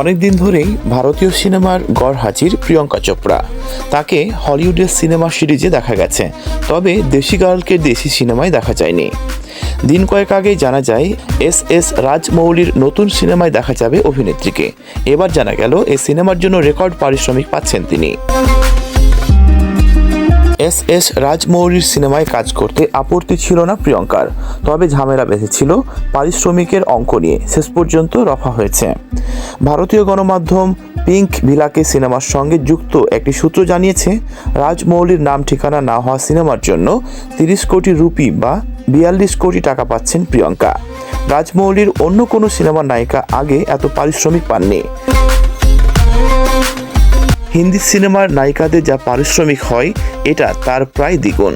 অনেকদিন ধরেই ভারতীয় সিনেমার গড় হাজির প্রিয়ঙ্কা চোপড়া। তাকে হলিউডের সিনেমা সিরিজে দেখা গেছে, তবে দেশি গার্লকে দেশি সিনেমায় দেখা যায়নি। দিন কয়েক আগেই জানা যায়, এস এস রাজমৌলির নতুন সিনেমায় দেখা যাবে অভিনেত্রীকে। এবার জানা গেল এই সিনেমার জন্য রেকর্ড পারিশ্রমিক পাচ্ছেন তিনি। এস এস রাজমৌলির সিনেমায় কাজ করতে আপত্তি ছিল না প্রিয়ঙ্কার। তবে ঝামেলা বেঁধেছিল পারিশ্রমিকের অঙ্ক নিয়ে। শেষ পর্যন্ত রফা হয়েছে। ভারতীয় গণমাধ্যম পিঙ্ক ভিলাকে সিনেমার সঙ্গে যুক্ত একটি সূত্র জানিয়েছে রাজমৌলির নাম ঠিকানা না হওয়া সিনেমার জন্য তিরিশ কোটি রুপি বা বিয়াল্লিশ কোটি টাকা পাচ্ছেন প্রিয়ঙ্কা। রাজমৌলির অন্য কোনো সিনেমার নায়িকা আগে এত পারিশ্রমিক পাননি। হিন্দি সিনেমার নায়িকাদের যা পারিশ্রমিক হয়, এটা তার প্রায় দ্বিগুণ।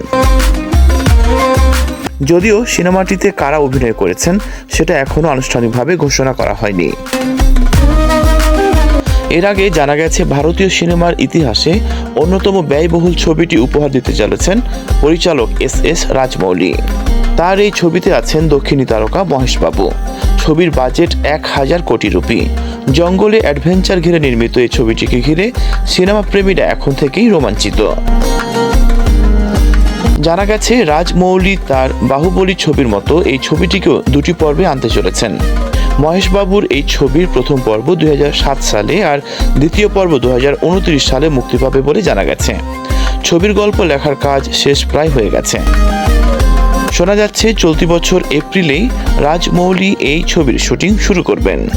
যদিও সিনেমাটিতে কারা অভিনয় করেছেন, সেটা এখনও আনুষ্ঠানিকভাবে ঘোষণা করা হয়নি। এর আগে জানা গেছে, ভারতীয় সিনেমার ইতিহাসে অন্যতম ব্যয়বহুল ছবিটি উপহার দিতে চলেছেন পরিচালক এস এস রাজমৌলি। তার এই ছবিতে আছেন দক্ষিণী তারকা মহেশবাবু। ছবির বাজেট এক হাজার কোটি রুপি। জঙ্গলে অ্যাডভেঞ্চার ঘিরে নির্মিত এই ছবিটিকে ঘিরে সিনেমা প্রেমীরা এখন থেকেই রোমাঞ্চিত। জানা গেছে, রাজমৌলি তার বাহুবলী ছবির মতো এই ছবিটিকেও দুটি পর্বে আনতে চলেছেন। মহেশবাবুর এই ছবির প্রথম পর্ব দুই হাজার সাত সালে আর দ্বিতীয় পর্ব দু হাজার উনত্রিশ সালে মুক্তি পাবে বলে জানা গেছে। ছবির গল্প লেখার কাজ শেষ প্রায় হয়ে গেছে। শোনা যাচ্ছে, চলতি বছর এপ্রিলেই রাজমৌলি এই ছবির শুটিং শুরু করবেন।